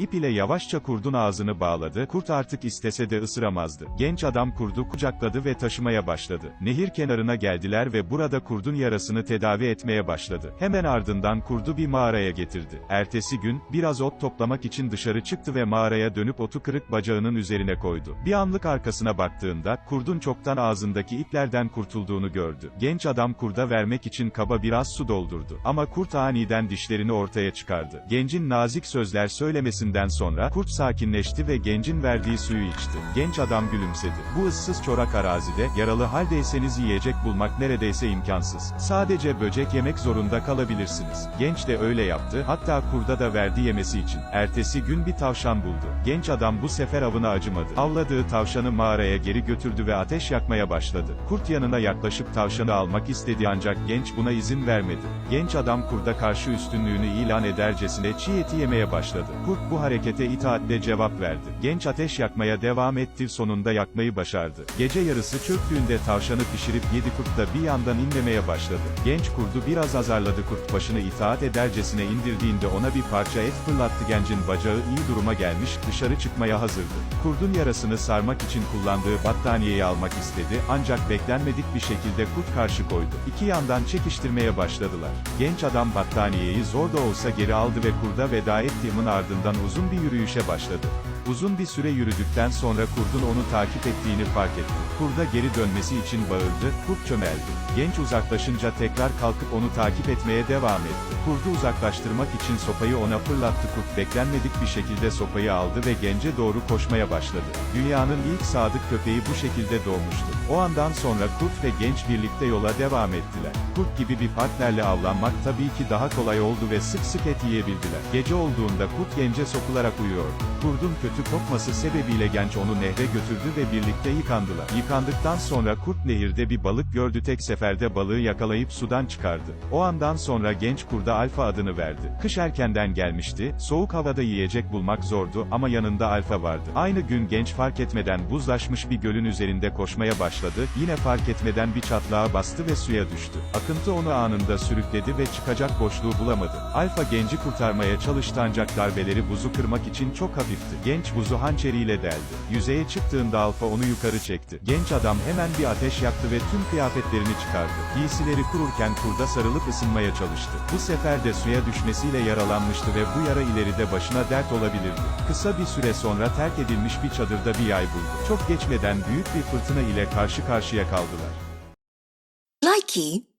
İp ile yavaşça kurdun ağzını bağladı, kurt artık istese de ısıramazdı. Genç adam kurdu kucakladı ve taşımaya başladı. Nehir kenarına geldiler ve burada kurdun yarasını tedavi etmeye başladı. Hemen ardından kurdu bir mağaraya getirdi. Ertesi gün, biraz ot toplamak için dışarı çıktı ve mağaraya dönüp otu kırık bacağının üzerine koydu. Bir anlık arkasına baktığında, kurdun çoktan ağzındaki iplerden kurtulduğunu gördü. Genç adam kurda vermek için kaba biraz su doldurdu. Ama kurt aniden dişlerini ortaya çıkardı. Gencin nazik sözler söylemesinden sonra, kurt sakinleşti ve gencin verdiği suyu içti. Genç adam gülümsedi. Bu ıssız çorak arazide, yaralı haldeyseniz yiyecek bulmak neredeyse imkansız. Sadece böcek yemek zorunda kalabilirsiniz. Genç de öyle yaptı, hatta kurda da verdi yemesi için. Ertesi gün bir tavşan buldu. Genç adam bu sefer avına acımadı. Avladığı tavşanı mağaraya geri götürdü ve ateş yakmaya başladı. Kurt yanına yaklaşıp tavşanı almak istedi ancak genç buna izin vermedi. Genç adam kurda karşı üstünlüğünü ilan edercesine çiğ eti yemeye başladı. Kurt bu harekete itaatle cevap verdi. Genç ateş yakmaya devam etti sonunda yakmayı başardı. Gece yarısı çöktüğünde tavşanı pişirip yedi kurt da bir yandan inlemeye başladı. Genç kurdu biraz azarladı kurt başını itaat edercesine indirdiğinde ona bir parça et fırlattı gencin bacağı iyi duruma gelmiş dışarı çıkmaya hazırdı. Kurdun yarasını sarmak için kullandığı battaniyeyi almak istedi ancak beklenmedik bir şekilde kurt karşı koydu. İki yandan çekiştirmeye başladılar. Genç adam battaniyeyi zor da olsa geri aldı ve kurda veda ettiğimin ardından uzun bir yürüyüşe başladı. Uzun bir süre yürüdükten sonra kurdun onu takip ettiğini fark etti. Kurda geri dönmesi için bağırdı, kurt çömeldi. Genç uzaklaşınca tekrar kalkıp onu takip etmeye devam etti. Kurdu uzaklaştırmak için sopayı ona fırlattı kurt beklenmedik bir şekilde sopayı aldı ve gence doğru koşmaya başladı. Dünyanın ilk sadık köpeği bu şekilde doğmuştu. O andan sonra kurt ve genç birlikte yola devam ettiler. Kurt gibi bir partnerle avlanmak tabii ki daha kolay oldu ve sık sık et yiyebildiler. Gece olduğunda kurt gence sokularak uyuyordu. Kurdun kötü kokması sebebiyle genç onu nehre götürdü ve birlikte yıkandılar. Yıkandıktan sonra kurt nehirde bir balık gördü tek seferde balığı yakalayıp sudan çıkardı. O andan sonra genç kurda Alfa adını verdi. Kış erkenden gelmişti, soğuk havada yiyecek bulmak zordu ama yanında Alfa vardı. Aynı gün genç fark etmeden buzlaşmış bir gölün üzerinde koşmaya başladı, yine fark etmeden bir çatlağa bastı ve suya düştü. Akıntı onu anında sürükledi ve çıkacak boşluğu bulamadı. Alfa genci kurtarmaya çalıştı ancak darbeleri buzu kırmak için çok hafifti. Genç buzu hançeriyle deldi. Yüzeye çıktığında Alfa onu yukarı çekti. Genç adam hemen bir ateş yaktı ve tüm kıyafetlerini çıkardı. Giysileri kururken kurda sarılıp ısınmaya çalıştı. Bu sefer de suya düşmesiyle yaralanmıştı ve bu yara ileride başına dert olabilirdi. Kısa bir süre sonra terk edilmiş bir çadırda bir yay buldu. Çok geçmeden büyük bir fırtına ile karşı karşıya kaldılar. Likey